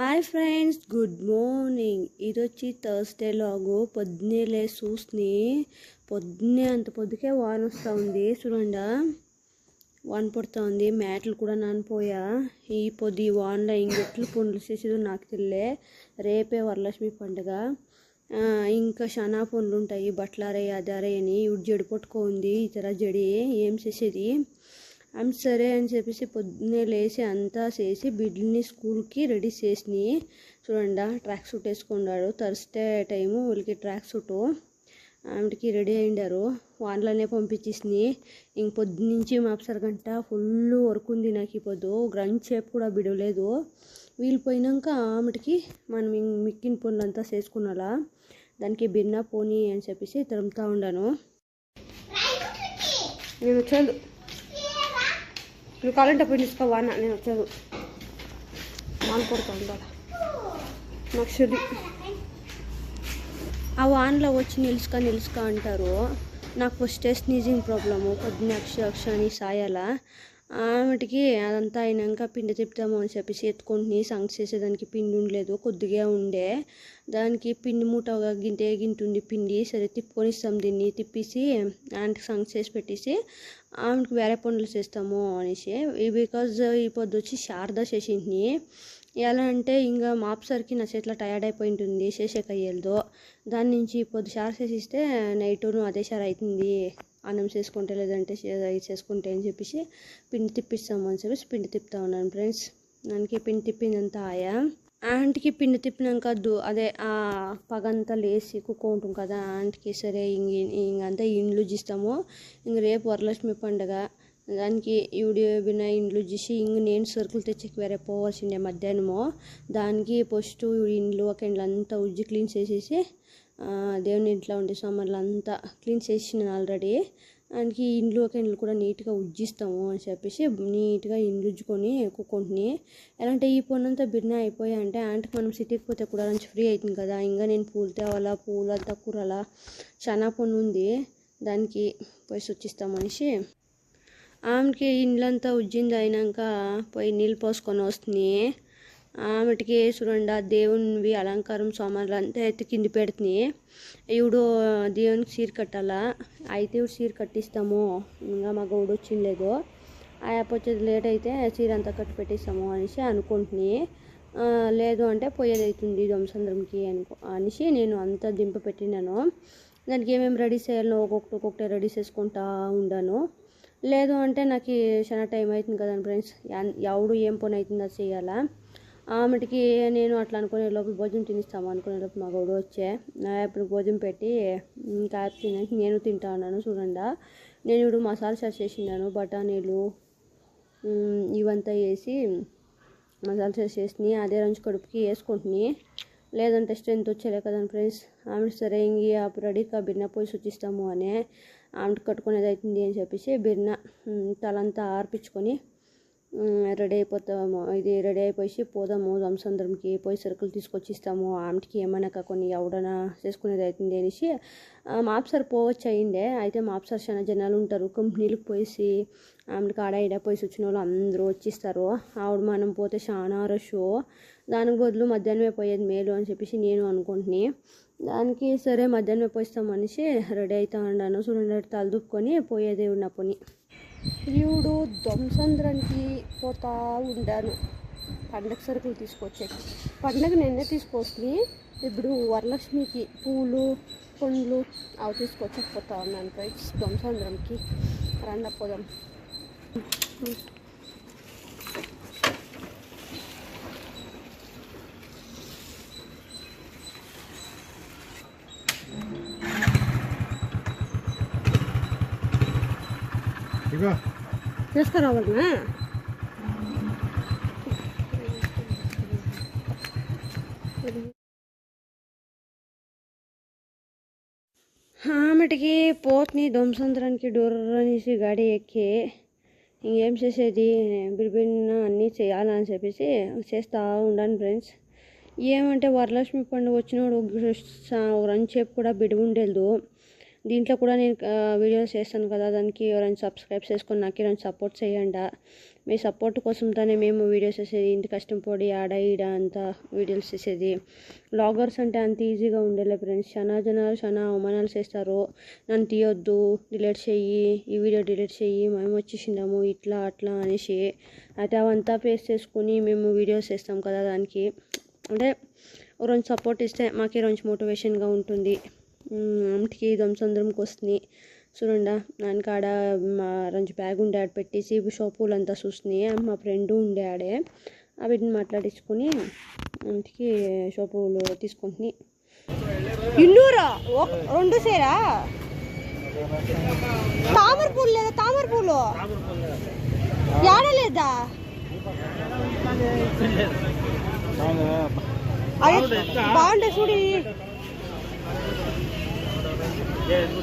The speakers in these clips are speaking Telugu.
Hi friends good morning. ఇది వచ్చి థర్స్డే లాగు. పొద్దున్నే లే చూసి పొద్దున్నే అంత పొద్దుకే వాన వస్తూ ఉంది చూడండి వాన పడుతూ ఉంది మ్యాట్లు కూడా నానిపోయా. ఈ పొద్దు ఈ వాన్లో ఇంకెట్లు పండ్లు చేసేదో నాకు తెలియలే రేపే వరలక్ష్మి పండుగ. ఇంకా చాలా పనులు ఉంటాయి. బట్టలారే అదారే అని. ఇప్పుడు జడి పట్టుకోంది. ఇతర జడి ఏం చేసేది? ఆమె సరే అని చెప్పేసి పొద్దున్నే లేచి అంతా చేసి బిడ్డని స్కూల్కి రెడీ చేసి చూడండి ట్రాక్ సూట్ వేసుకున్నాడు. థర్స్డే టైము వీళ్ళకి ట్రాక్ సూటు. ఆమెకి రెడీ అయిండారు. వాన్లోనే పంపించేసి ఇంక పొద్దున్నుంచి మాప్సర్ గంట ఫుల్ వర్క్ ఉంది నాకు ఈ పొద్దు. గ్రంచ్ సేపు కూడా బిడవలేదు. వీళ్ళు పోయినాక ఆమెటికి మనం ఇంక మిక్కిన పనులంతా చేసుకున్నాలా. దానికి భిన్న పోనీ అని చెప్పేసి తిరుముతా ఉండాను. నేను వచ్చాను. నువ్వు కావాలంటే పోయి తీసుకో వాన నేను వచ్చాను వాన ఉండాలి నాకు చెల్లి ఆ వానలో వచ్చి నిలుచుక నిలుచుక అంటారు. నాకు ఫస్ట్ స్నీజింగ్ ప్రాబ్లము పొద్దున్న అక్ష అక్ష అని సాయాల. ఆమెటికి అదంతా అయినాక పిండి తిప్పుతాము అని చెప్పేసి ఎత్తుకుంటుని సంగ చేసేదానికి పిండి ఉండలేదు. కొద్దిగా ఉండే. దానికి పిండి మూట గింటే గింటుంది పిండి. సరే తిప్పుకొని ఇస్తాం దీన్ని. తిప్పేసి ఆంటీకి సంగ చేసి పెట్టేసి ఆమెకు వేరే పనులు చేస్తాము అనేసి. బికాజ్ ఈ పొద్దు వచ్చి శారద చేసింది ఎలా అంటే ఇంకా మాప్సర్కి నా చేతిలో టయర్డ్ అయిపోయి ఉంటుంది చేసేకయ్యేదో దాని నుంచి పొద్దు షార్ చేసిస్తే నైటును అదే షార్ అవుతుంది. అన్నం చేసుకుంటే లేదంటే ఇది చేసుకుంటే అని చెప్పేసి పిండి తిప్పిస్తాము అని చెప్పేసి పిండి తిప్పుతా ఉన్నాను ఫ్రెండ్స్. దానికి పిండి తిప్పిందంతా ఆయా. ఆంటీకి పిండి తిప్పినాక దు అదే ఆ పగంతా లేసి కుక్కుంటాం కదా ఆంటీకి సరే ఇంక ఇంకంతా ఇండ్లు చూస్తాము. ఇంక రేపు వరలక్ష్మి పండుగ. దానికి ఈవిడ విన ఇండ్లు చూసి ఇంక నేను సరుకులు తెచ్చి వేరే పోవాల్సిందే మధ్యాహ్నము. దానికి ఫస్ట్ ఇండ్లు ఒక ఇండ్లు అంతా ఉజ్జి క్లీన్ చేసేసి దేవుని ఇంట్లో ఉండే సామాన్లు అంతా క్లీన్ చేసినాను ఆల్రెడీ. దానికి ఇండ్లు ఒక ఇండ్లు కూడా నీట్గా ఉజ్జిస్తాము అని చెప్పేసి నీట్గా ఇండ్లు ఉజ్జుకొని కుక్కుంటుని ఎలా అంటే ఈ పనంతా బిర్నా అయిపోయి అంటే ఆంటీకి మనం సిటీకి పోతే కూడా నుంచి ఫ్రీ అవుతుంది కదా. ఇంకా నేను పూలు తేవాలా పూలు అంతా కూరలా? చాలా పని ఉంది. దానికి పోయి సూచిస్తాం మనిషి ఆమెకి ఇండ్లంతా ఉజ్జింది అయినాక పోయి నీళ్ళు పోసుకొని వస్తుంది. ఆమెటికి చూడండి ఆ దేవునివి అలంకారం సామాన్లు అంతా అయితే కింద పెడుతున్నాయి. ఇవిడు దేవునికి చీర కట్టాలా? అయితే ఇవి సీర కట్టిస్తాము. ఇంకా మా గౌడు వచ్చిండలేదు ఆ యాప్ వచ్చేది లేట్ అయితే చీర అంతా కట్టి పెట్టిస్తాము అనేసి అనుకుంటున్నాయి. లేదు అంటే పోయేది అవుతుంది ధ్వంసంద్రంకి అనుకో అనేసి నేను అంతా దింప పెట్టినాను. దానికి ఏమేమి రెడీ చేయాలో ఒక్కొక్కటి ఒక్కొక్కటి రెడీ చేసుకుంటా ఉండాను. లేదు అంటే నాకు చాలా టైం అవుతుంది కదా ఫ్రెండ్స్. ఎవడు ఏం పని అవుతుందో చేయాలా? ఆమెటికి నేను అట్లా అనుకునే లోపల భోజనం తినిస్తాము అనుకునే లోపల మా గౌడు వచ్చే. ఇప్పుడు భోజనం పెట్టి ఇంకా తినడానికి నేను తింటా ఉన్నాను చూడండి. నేను ఇప్పుడు మసాలా సాస్ చేసినాను బఠానీలు ఇవంతా వేసి మసాలా సాస్ చేసి అదే రంచు కడుపుకి వేసుకుంటుని లేదంటే స్ట్రెంత్ వచ్చేలే కదా ఫ్రెండ్స్. ఆమె సరే ఇంక రెడీగా బిర్నా పోయి సూచిస్తాము అని ఆమె కట్టుకునేది అవుతుంది అని చెప్పేసి బిర్నా తలంతా ఆర్పించుకొని రెడీ అయిపోతాము ఇది రెడీ అయిపోయి పోదాము ధ్వంసంద్రంకి పోయి సరుకులు తీసుకొచ్చి ఇస్తాము ఆమెకి ఏమైనా కొన్ని ఎవడనా చేసుకునేది అవుతుంది అనేసి. మాప్సార్ పోవచ్చు అయిందే అయితే మాప్సర్ చాలా జనాలు ఉంటారు కంపెనీలకు పోయేసి ఆమెకి ఆడ ఈడ పోయి వచ్చిన వాళ్ళు అందరూ వచ్చిస్తారు. ఆవిడ మనం పోతే చాలా రష్. దానికి బదులు మధ్యాహ్నమే పోయేది మేలు అని చెప్పేసి నేను అనుకుంటుని దానికి సరే మధ్యాహ్నమే పోయిస్తాం అనేసి రెడీ అవుతా ఉన్నాను చూడండి తలదుప్పుకొని పోయేదే ఉన్న పని. ప్రియుడు ధ్వంసంద్రానికి పోతా ఉండాను. పండగ సరుకులు తీసుకొచ్చేది పండగ నిన్నే తీసుకొచ్చి ఇప్పుడు వరలక్ష్మికి పూలు పండ్లు అవి తీసుకొచ్చకపోతా ఉన్నాను. ఫ్రెండ్స్ ధ్వంసంద్రంకి రండపోదాం తీసుకురావాలనా ఆమెటికి పోత్ని ధ్వంసంద్రానికి డోర్ అనేసి గాడి ఎక్కి ఇంకేం చేసేది బిరిబిన్న అన్నీ చేయాలని చెప్పేసి చేస్తూ ఉండాను ఫ్రెండ్స్ ఏమంటే వరలక్ష్మి పండుగ వచ్చినప్పుడు ఒక రంచేపు కూడా బిడి ఉండేదు దీంట్లో కూడా నేను వీడియోస్ చేస్తాను కదా దానికి ఎవరైనా సబ్స్క్రైబ్ చేసుకొని నాకు ఎవరైనా సపోర్ట్ చేయండి? మీ సపోర్ట్ కోసంతోనే మేము వీడియోస్ చేసేది ఇంత కష్టం పొడి ఆడ ఈడ అంతా వీడియోస్ చేసేది. బ్లాగర్స్ అంటే అంత ఈజీగా ఉండేలే ఫ్రెండ్స్ చాలా జనాలు చాలా అవమానాలు చేస్తారు. నన్ను తీయొద్దు డిలీట్ చెయ్యి ఈ వీడియో డిలీట్ చెయ్యి మేము వచ్చేసిండాము ఇట్లా అట్లా అనేసి. అయితే అవంతా ఫేస్ చేసుకుని మేము వీడియోస్ చేస్తాం కదా దానికి. అంటే రెండు సపోర్ట్ ఇస్తే మాకు రెండు మోటివేషన్గా ఉంటుంది. అమ్మటికి ధ్వంసంద్రంకి వస్తుంది చూడండా నాన్నకాడ మా రంజు బ్యాగ్ ఉండే ఆడ పెట్టేసి అంతా చూస్తున్నాయి మా ఫ్రెండ్ ఉండే ఆడే. ఆ వీటిని మాట్లాడించుకొని ఇంటికి షాపులు తీసుకుంటున్నాయి ఇన్నూరా? రెండు సేరా? తామర పూలు లేదా తామర పూలు ఏడలేదా అది బాగుంటుంది చూడు. ఇది.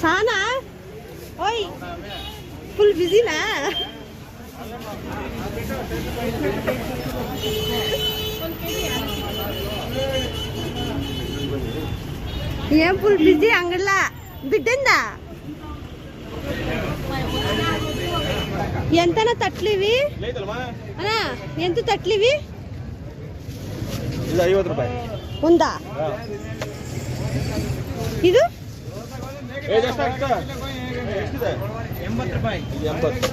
సానా ఓయ్ ఫుల్ బిజీనా ఏం ఫుల్ బిజీ అంగడ్లా బిడ్డందా ఎంతనా తట్లు ఇవి అన్నా ఎంత తట్లు ఇవి ಇದು ಐವತ್ತು ರೂಪಾಯಿ ఉందా ಇದು ಏಜ್ ಎಷ್ಟಾಗ್ತ ಎಷ್ಟಿದೆ ಎಂಬತ್ತು ರೂಪಾಯಿ ಎಂಬತ್ತು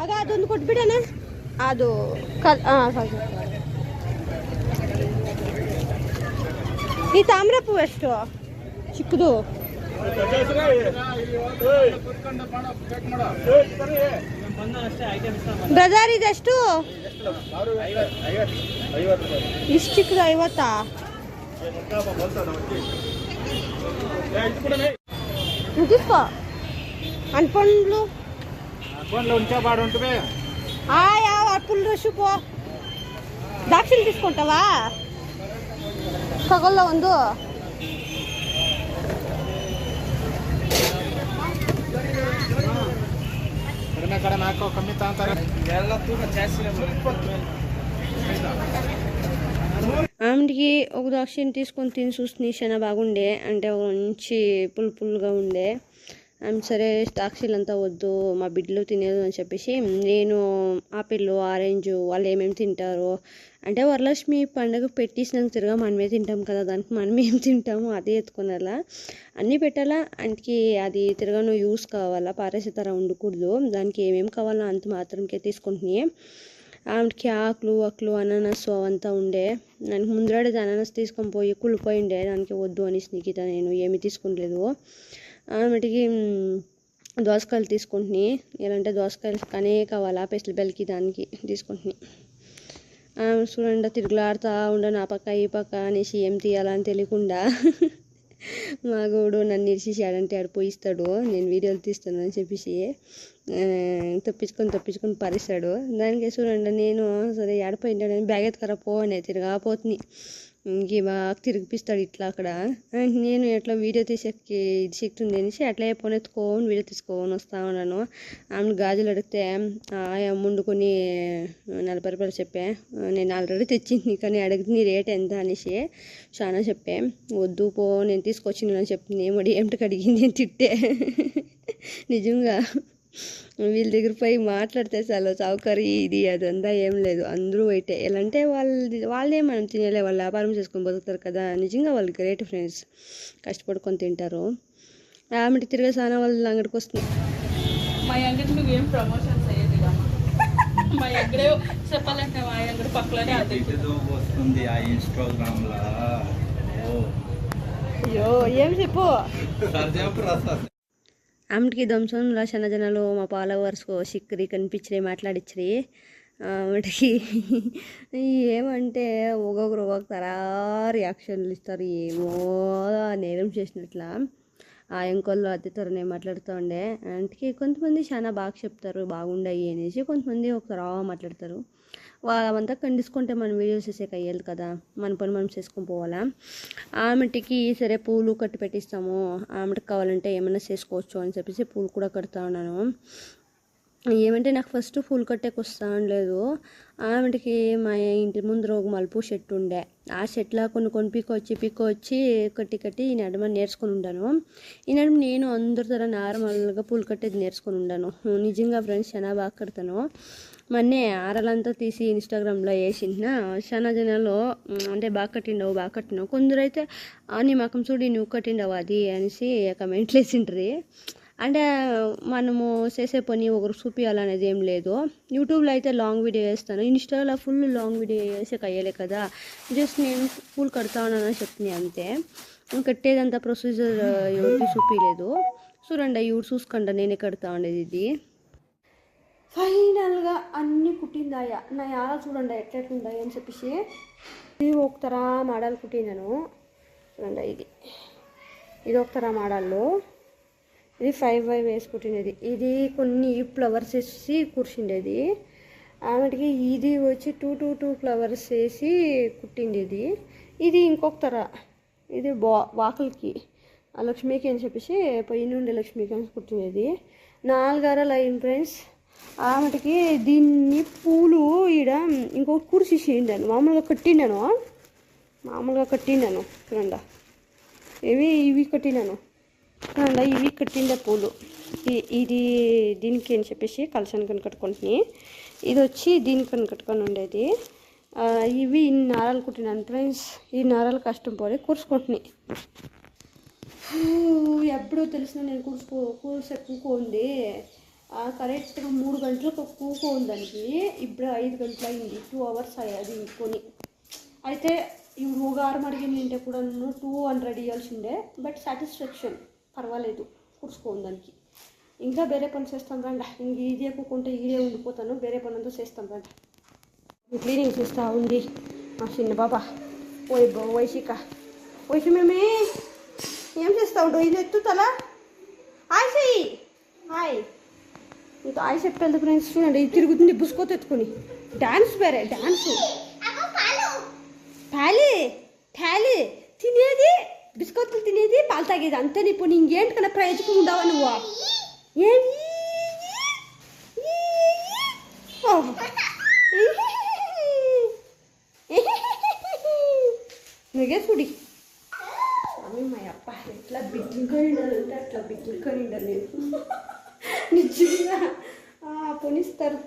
ಆಗ ಅದೊಂದು ಕೊಟ್ಬಿಡಣ ಅದು ಕಲ್ ಹಾಂ ಸಾಕು ಈ ತಾಮ್ರಪೂ ಎಷ್ಟು ಚಿಕ್ಕದು ಬ್ರದರ್ ಇದೆಷ್ಟು ಐವತ್ತು ರೂಪಾಯಿ ಇಷ್ಟು ಚಿಕ್ಕದು ಐವತ್ತಾ నువ్వు తీసుకో అనుపండ్లు ఫోన్లో ఉంచా పాడు ఉంటుంది ఆయా అప్పులు రష్ పో ద్రాక్షలు తీసుకుంటావా ತಗೊಳ್ಳ ಒಂದು ಕಡೆ ನಾಲ್ಕು ಕಮ್ಮಿ ತಗೊಂತಾರೆ ಎಲ್ಲ ತೂಕ ಜಾಸ್ತಿ ఆమెకి ఒక ద్రాక్షని తీసుకొని తిని చూసి చాలా బాగుండే అంటే ఒక మంచి పుల్ పుల్గా ఉండే ఆమె సరే ద్రాక్షలంతా వద్దు మా బిడ్డలు తినేది అని చెప్పేసి నేను ఆపిల్ ఆరెంజ్ వాళ్ళు ఏమేమి తింటారు అంటే వరలక్ష్మి పండుగ పెట్టేసినాక తిరగా మనమే తింటాం కదా దానికి మనం ఏం తింటాము అదే ఎత్తుకునేలా అన్నీ పెట్టాలా. అంటే అది తిరగా నువ్వు యూస్ కావాలా పారేసేతర ఉండకూడదు దానికి ఏమేమి కావాలో అంత మాత్రంకే తీసుకుంటున్నాయి. ఆమెకి ఆకులు అక్కులు అనానస్ అవంతా ఉండే. దానికి ముందు అనానస్ తీసుకొని పోయి కుళ్ళిపోయిండే దానికి వద్దు అని స్నికిత నేను ఏమి తీసుకుంటలేదు. ఆమెటికి దోసకాయలు తీసుకుంటున్నాయి. ఎలా అంటే దోసకాయలు కనే కావాలా? పెసలు బెల్కి దానికి తీసుకుంటున్నాయి. ఆమె చూడండి తిరుగులాడుతూ ఉండ నా పక్క ఈ పక్క అనేసి ఏం తీయాలని తెలియకుండా మా గోడు నన్ను ఇరిచేసాడంటే ఆడు పోయిస్తాడు. నేను వీడియోలు తీస్తాను అని చెప్పేసి తప్పించుకొని తప్పించుకొని పరిస్తాడు. దానికి చూడండి నేను సరే ఆడిపోయింటాడని బ్యాగ్ ఎత్తుకరా పో అని తిరగా పోతుంది ఇంక బాగా తిరిగిపిస్తాడు ఇట్లా అక్కడ. నేను ఎట్లా వీడియో తీసే ఇది శక్తి ఉంది అనేసి అట్లా పోనీ ఎత్తుకోని వీడియో తీసుకోని వస్తా ఉన్నాను. ఆమె గాజులు అడిగితే ముందుకొని నలభై రూపాయలు చెప్పా. నేను ఆల్రెడీ తెచ్చింది కానీ అడిగితే నీ రేట్ ఎంత అనేసి చాలా చెప్పాను వద్దు పో నేను తీసుకొచ్చింది అని చెప్పింది ఏమడి ఏమిటికి అడిగింది అని తిట్టే. నిజంగా. వీళ్ళ దగ్గర పోయి మాట్లాడితే చాలు చౌకరీ ఇది అదంతా ఏం లేదు. అందరూ వైటే ఎలా అంటే వాళ్ళది వాళ్ళే మనం తినేలే వాళ్ళు వ్యాపారం చేసుకొని బతుకుతారు కదా. నిజంగా వాళ్ళు గ్రేట్ ఫ్రెండ్స్. కష్టపడుకొని తింటారు. ఆమెటి తిరిగే సానా వాళ్ళ అంగడికి వస్తుంది మా అంగడి నువ్వేం మా అంగడే చెప్పాలంటే మా అంగడి పక్కలోనే అది. ఏదో వస్తుంది ఆ ఇన్స్టాగ్రామ్ లా ఓ. అయ్యో ఏం చెప్పు? ఆమెకి ధ్వంసంలో చిన్న జనాలు మా ఫాలోవర్స్ సిక్కిరి కనిపించినవి మాట్లాడిచ్చిరి. ఆమెకి ఏమంటే ఒక్కొక్కరు ఒక్కొక్క తరా రియాక్షన్లు ఇస్తారు. ఏమో నేరం చేసినట్లా. ఆ ఎంకోళ్ళు అద్దెతోనే మాట్లాడుతూ ఉండే అంటే కొంతమంది చాలా బాగా చెప్తారు బాగుండాయి అనేసి కొంతమంది ఒక రావ మాట్లాడతారు. వాళ్ళంతా ఖండించుకుంటే మనం వీడియోస్ చేసేకి అయ్యేది కదా మన పని మనం చేసుకొని పోవాలా? ఆమెటికి సరే పూలు కట్టి పెట్టిస్తాము ఆమెటికి కావాలంటే ఏమైనా చేసుకోవచ్చు అని చెప్పేసి పూలు కూడా కడతా ఉన్నాను. ఏమంటే నాకు ఫస్ట్ పూలు కట్టేకి వస్తా లేదు ఆమెకి మా ఇంటి ముందర ఒక మలుపు చెట్టు ఉండే. ఆ చెట్ల కొన్ని కొన్ని పీకొచ్చి వచ్చి వచ్చి కట్టి కట్టి ఈ నడుమ నేర్చుకుని ఉండాను. ఈ నడుమ నేను అందరి తర నార్మల్గా పూలు కట్టేది నేర్చుకుని ఉండాను. నిజంగా ఫ్రెండ్స్ చాలా బాగా కడతాను. మొన్నే ఆరలంతా తీసి ఇన్స్టాగ్రామ్లో వేసినా చాలా జనాలు అంటే బాగా కట్టిండవు బాగా కట్టినావు. కొందరైతే "ఆ, నీ మకం చూడి నువ్వు కట్టిండవు అది అనేసి కమెంట్లు వేసింటారు అంటే మనము చేసే పని ఒకరు చూపించాలనేది ఏం లేదు. యూట్యూబ్లో అయితే లాంగ్ వీడియో వేస్తాను ఇన్స్టాలో ఫుల్ లాంగ్ వీడియో వేసే కయ్యలే కదా. జస్ట్ నేను ఫుల్ కడతా ఉన్నానని చెప్పిన అంతే. కట్టేదంతా ప్రొసీజర్ ఎవరికి చూపించలేదు చూడండి ఇవి చూసుకోండి నేనే కడతా ఉండేది ఇది. ఫైనల్గా అన్నీ కుట్టిందాయా? నా యాల చూడండి ఎట్లెట్లుండాయి అని చెప్పేసి. ఇది ఒక తర మాడలు కుట్టినాను చూడండి ఇది. ఇది ఒక తర ఇది ఫైవ్ ఫైవ్ వేసి ఇది కొన్ని ఫ్లవర్స్ వేసి కూర్చుండేది. ఆమెకి ఇది వచ్చి టూ టూ టూ ఫ్లవర్స్ వేసి కుట్టిండేది. ఇది ఇంకొక తర. ఇది బా వాకులకి. ఆ లక్ష్మికి అని చెప్పేసి పైనుండే లక్ష్మికి అని కుట్టిండేది. నాలుగారలు లైన్ ఫ్రెండ్స్ ఆమెకి దీన్ని పూలు ఈడ ఇంకొకటి కూర్చేసిండాను మామూలుగా కట్టిండాను. మామూలుగా కట్టిండాను. చూడండి. ఇవి ఇవి కట్టినాను చూడండి ఇవి కట్టిండే పూలు. ఇది దీనికి అని చెప్పేసి కలసానికి అని ఇది వచ్చి దీనికి అని కట్టుకొని ఉండేది. ఇవి ఇన్ని నారాలు కుట్టినాను ఫ్రెండ్స్. ఈ నారాలు కష్టం పోయి కూర్చుకుంటున్నాయి ఎప్పుడో తెలిసిన నేను కూర్చుకో కూర్చే కూకోంది కరెక్ట్గా మూడు గంటలకు కూకో దానికి. ఇప్పుడు ఐదు గంటలు అయింది. టూ అవర్స్ అయ్యాది ఇంకొని. అయితే ఇవి గారు అడిగింది అంటే కూడా నన్ను టూ హండ్రెడ్ ఇవ్వాల్సిండే బట్ సాటిస్ఫాక్షన్. పర్వాలేదు కూర్చుకోండి దానికి. ఇంకా వేరే పని చేస్తాం రండి. ఇంక ఇదే కూకుంటే ఇదే ఉండిపోతాను వేరే పని అంతా చేస్తాం రండి. క్లీనింగ్ చేస్తా ఉంది మా చిన్న బాబా. ఓయ్ బో వైశిక వైశి మేమే ఏం చేస్తా ఉంటావు ఇది ఎత్తుతలా హాయ్ చెయ్యి హాయ్. ఇంకా హాయ్ చెప్పేందుకు ఫ్రెండ్స్ చూడండి ఇది తిరుగుతుంది బుసుకోత ఎత్తుకొని డాన్స్ వేరే డాన్స్. ఠాలి ఠాలి తినేది బిస్కెట్లు తినేది పాలు తాగేది. అంతే నీ ఇప్పుడు ఇంకేంటి కన్నా ప్రయోజకం ఉండవా నువ్వు? ఏమి ఓహో. నువ్వే చూడి. స్వామి మా అప్ప ఎట్లా బిడ్డింకనిండాలంటే అట్లా బిడ్డింకనిండాలి నేను నిజంగా? పొనిస్తారు.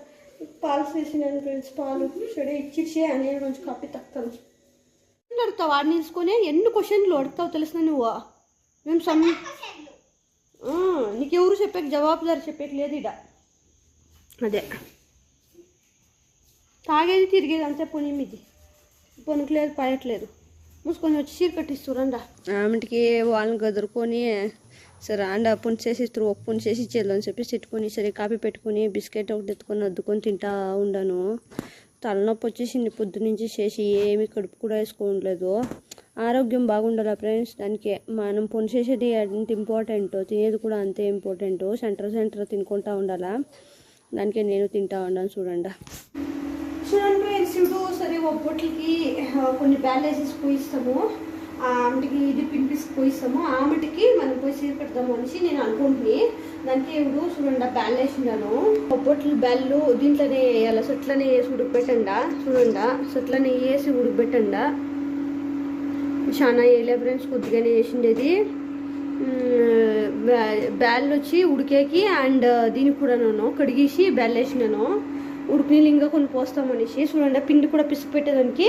పాలు చేసినాను ఫ్రెండ్స్ పాలు. చెడు ఇచ్చిచ్చే అని కొంచెం కాపీ తక్కువ అడుగుతావు వాడిని తీసుకొని ఎన్ని క్వశ్చన్లు అడుగుతావు తెలిసిన నువ్వు? మేము సమ్ ఆ, నీకెవరు చెప్పాక జవాబుదారి చెప్పేకి లేదు ఇడ అదే. తాగేది తిరిగేది అంతే పుణ్యం ఇది పొనుకులేదు పడట్లేదు మూసుకొని వచ్చి చీర కట్టిస్తురండా ఆమెకి వాళ్ళని గదురుకొని సరే అండ పుని చేసి ఇస్తారు ఒక పుని చేసి ఇచ్చేది అని చెప్పి పెట్టుకొని సరే కాపీ పెట్టుకొని బిస్కెట్ ఒకటి ఎత్తుకొని అద్దుకొని తింటా ఉండను. తలనొప్పి వచ్చేసింది పొద్దు నుంచి చేసి ఏమి కడుపు కూడా వేసుకోవట్లేదు ఆరోగ్యం బాగుండాలి ఫ్రెండ్స్? దానికి మనం పొనిచేసేది ఎంత ఇంపార్టెంట్ తినేది కూడా అంతే ఇంపార్టెంట్ సెంటర్ సెంటర్ తినుకుంటా ఉండాలా? దానికే నేను తింటా ఉన్నాను చూడండి. చూడండి ఫ్రెండ్స్ ఇప్పుడు సరే ఒబ్బొట్లకి కొన్ని బ్యాండేజెస్ పోయిస్తాము. ఆమెకి ఇది పిలిపిసి పోయిస్తాము. ఆమెటికి మనం పోయి చేపెడతాము అనేసి నేను అనుకుంటున్నాను. దానికి ఇప్పుడు చూడండి బ్యాల్ వేసినాను ఒప్పట్లు బ్యాళ్ళు దీంట్లోనే వేయాలి? సొట్లనే వేసి ఉడికిపెట్టండా? చూడండి? సొట్లనే వేసి ఉడికిపెట్టండా? చాలా వేయలే ఫ్రెండ్స్ కొద్దిగానే వేసిండేది. బ్యాల్ వచ్చి ఉడికేకి అండ్ దీనికి కూడా నేను కడిగేసి బ్యాల్ వేసినాను ఉడికి ఇంకా కొన్ని పోస్తామనేసి చూడండి? పిండి కూడా పిసిపెట్టేదానికి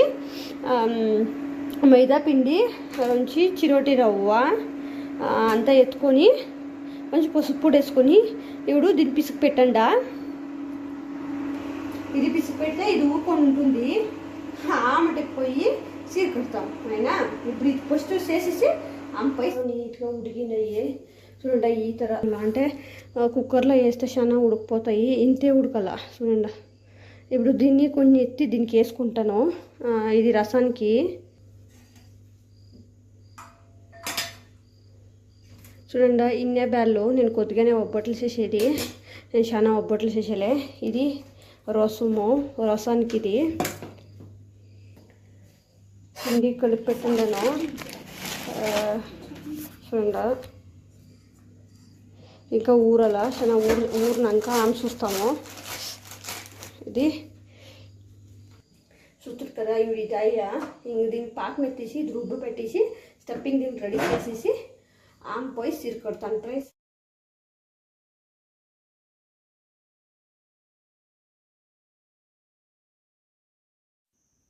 మైదా పిండి నుంచి చిరోటి రవ్వ అంతా ఎత్తుకొని కొంచెం పసుపు పొడి వేసుకొని ఇప్పుడు దీన్ని పిసికి పెట్టండా ఇది పిసికి పెడితే ఇది ఊరుకొని ఉంటుంది. ఆమెటకి పోయి సీర కడతాం. అయినా? ఇప్పుడు ఇది ఫస్ట్ చేసేసి ఆమెపై నీట్గా ఉడికినాయి. చూడండి ఈ తర అంటే కుక్కర్లో వేస్తే చాలా ఉడికిపోతాయి. ఇంతే ఉడకల. చూడండి. ఇప్పుడు దీన్ని కొన్ని ఎత్తి దీనికి వేసుకుంటాను. ఇది రసానికి. చూడండి ఇన్నే బ్యాల్లో నేను కొద్దిగానే ఒబ్బట్లు చేసేది. నేను చాలా ఒబ్బట్లు చేసేలే. ఇది రసము రసానికి ఇది. పిండి కలిపి పెట్టిండాను. చూడండి. ఇంకా ఊరల చాలా ఊరు ఊరినాక ఆమె చూస్తాము. ఇది చూస్తుంది కదా ఇవి అయ్యా ఇంక దీన్ని పాకం ఎత్తేసి ఇది రుబ్బు పెట్టేసి స్టెప్పింగ్ దీన్ని రెడీ చేసేసి ఆమె పోయి సిరి కొడతాను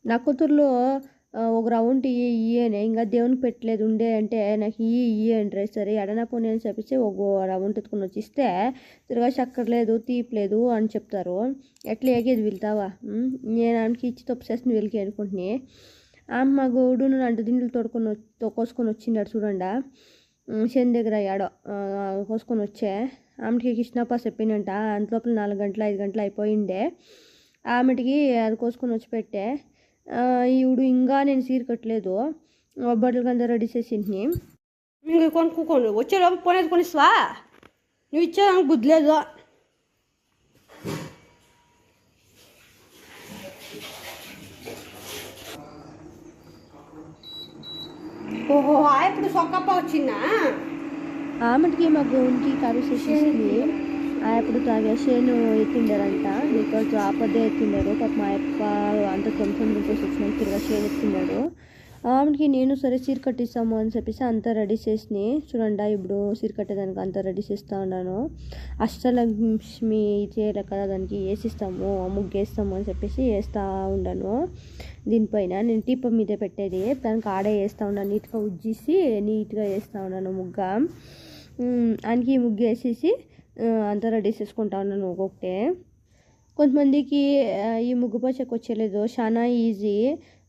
నా కూతుర్లో ఒక రౌండ్ ఇయ్యి ఇయ్యనే ఇంకా దేవునికి పెట్టలేదు ఉండే అంటే నాకు ఇయ్యి ఇయ్యి అంటే సరే ఎడనా పోనీ అని చెప్పేసి ఒక రౌండ్ ఎత్తుకుని వచ్చి ఇస్తే తిరగా చక్కర్లేదు తీపలేదు అని చెప్తారు ఎట్లా ఏగేది వెళ్తావా నేను ఆమెకి ఇచ్చి తప్పు వెలికి అనుకుంటుని ఆమె మా గోడును అంటే దిండులు తోడుకొని వచ్చి తోకోసుకొని వచ్చిండాడు చూడండి చేను దగ్గర ఆడ కోసుకొని వచ్చే. ఆమెకి కృష్ణప్ప చెప్పినంట అంతలోపల నాలుగు గంటలు ఐదు గంటలు అయిపోయిండే. ఆమెటికి అది కోసుకొని వచ్చి పెట్టే. ఆ, ఈవిడు ఇంకా నేను సీర కట్టలేదు. బట్టలు కింద రెడీ చేసింది ఇంకా కొనుక్కోండి వచ్చేలోపు పోనేది కొనిస్తావా? నువ్వు ఇచ్చే నాకు బుద్ధి లేదు? ఓహో ఇప్పుడు సొక్కప్ప వచ్చిందా? ఆమెకి మా గోన్కి కరువు చేసేసింది. అప్పుడు తాగే చేను ఎత్తిండారంట. బికాజ్ ఆపదే ఎత్తిండారు. పాప మా అప్ప అంత కొంచెం దింపేసి వచ్చినాక తిరిగా చేను ఎత్తిండాడు ఆమెకి నేను సరే చీర కట్టిస్తాము అని చెప్పేసి అంతా రెడీ చేసి చూడండి ఇప్పుడు చీర కట్టేదానికి అంతా రెడీ చేస్తూ ఉన్నాను. అష్టలక్ష్మి చేయలే కదా దానికి వేసిస్తాము ముగ్గు వేస్తాము అని చెప్పేసి వేస్తూ ఉన్నాను. దీనిపైన నేను టీప మీదే పెట్టేది. దానికి ఆడే వేస్తూ ఉన్నాను నీట్గా ఉజ్జేసి నీట్గా వేస్తూ ఉన్నాను ముగ్గ. ఉమ్, ఆయనకి ముగ్గు వేసేసి అంతా రెడీ చేసుకుంటా ఉన్నాను ఒక్కొక్కటే. కొంతమందికి ఈ ముగ్గు పచ్చకి వచ్చేలేదు. చాలా ఈజీ.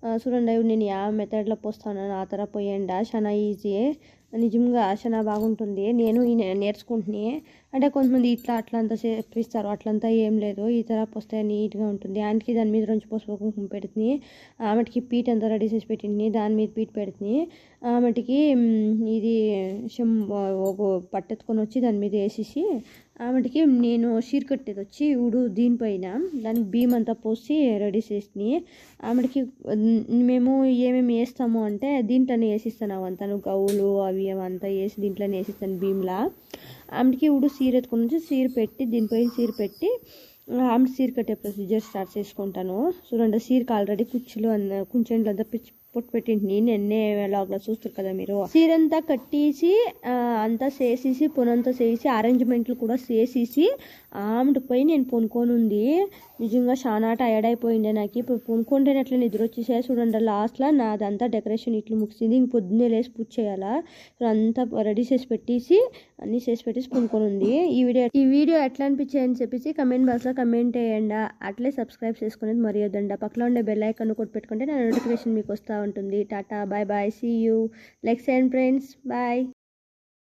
చూడండి నేను యా మెథడ్లో పోస్తాను ఆ తర పోయండి. చాలా ఈజీ నిజంగా చాలా బాగుంటుంది. నేను ఈ నే- నేర్చుకుంటుని అంటే కొంతమంది ఇట్లా అట్లంతా చేపిస్తారు. అట్లంతా ఏం లేదు. ఈ తర పోస్తే నీట్గా ఉంటుంది. ఆయనకి దాని మీద రెండు పోసుకోకుండా పెడుతుంది. ఆమెటికి పీట్ అంతా రెడీ చేసి పెట్టింది. దాని మీద పీట్ పెడుతుంది. ఆమెటికి ఇది ఒక పట్టెత్తుకొని వచ్చి దాని మీద వేసేసి ఆమెటికి నేను చీర కట్టేది వచ్చి ఉడు దీనిపైన. దానికి బియ్యం అంతా పోసి రెడీ చేసి ఆమెటికి మేము ఏమేమి వేస్తాము అంటే దీంట్లోనే వేసిస్తాను అవంతాను గౌలు అవి అవంతా వేసి దీంట్లోనే వేసిస్తాను బియ్యంలా ఆమెకి ఉడు సీర ఎత్తుకుని వచ్చి సీర పెట్టి దీనిపైన సీర పెట్టి ఆమె సీర కట్టే ప్రొసీజర్ స్టార్ట్ చేసుకుంటాను. చూడండి సీరకి ఆల్రెడీ కుచ్చులు అన్న కుంచెండ్లు అంతా పిచ్చి పొట్టు పెట్టింటి నిన్నే లాగ్లో చూస్తారు కదా మీరు. సీరంతా కట్టేసి అంతా చేసేసి పొనంతా చేసి అరేంజ్మెంట్లు కూడా చేసేసి ఆమెపై నేను పొనుకోనుంది ఉంది నిజంగా చాలా టయర్డ్ అయిపోయింది నాకు. ఇప్పుడు పొనుకుంటే అట్లా నిద్ర వచ్చేసాయి చూడండి లాస్ట్లో నాదంతా డెకరేషన్ ఇట్లు ముగిసింది. ఇంక పొద్దున్నే లేసి పూజ చేయాలా? అంతా రెడీ చేసి పెట్టేసి అన్నీ చేసి పెట్టేసి పొనుకోనుంది ఉంది ఈ వీడియో ఈ వీడియో ఎట్లా అనిపించాయి అని చెప్పేసి కమెంట్ బాక్స్లో కమెంట్ చేయండి. అట్లే సబ్స్క్రైబ్ చేసుకునేది మర్యాదండ. పక్కన ఉండే బెల్ ఐకాన్ కొట్టి పెట్టుకుంటే నా నోటిఫికేషన్ మీకు వస్తాను ఉంటుంది tata bye bye see you లెక్స్ and friends bye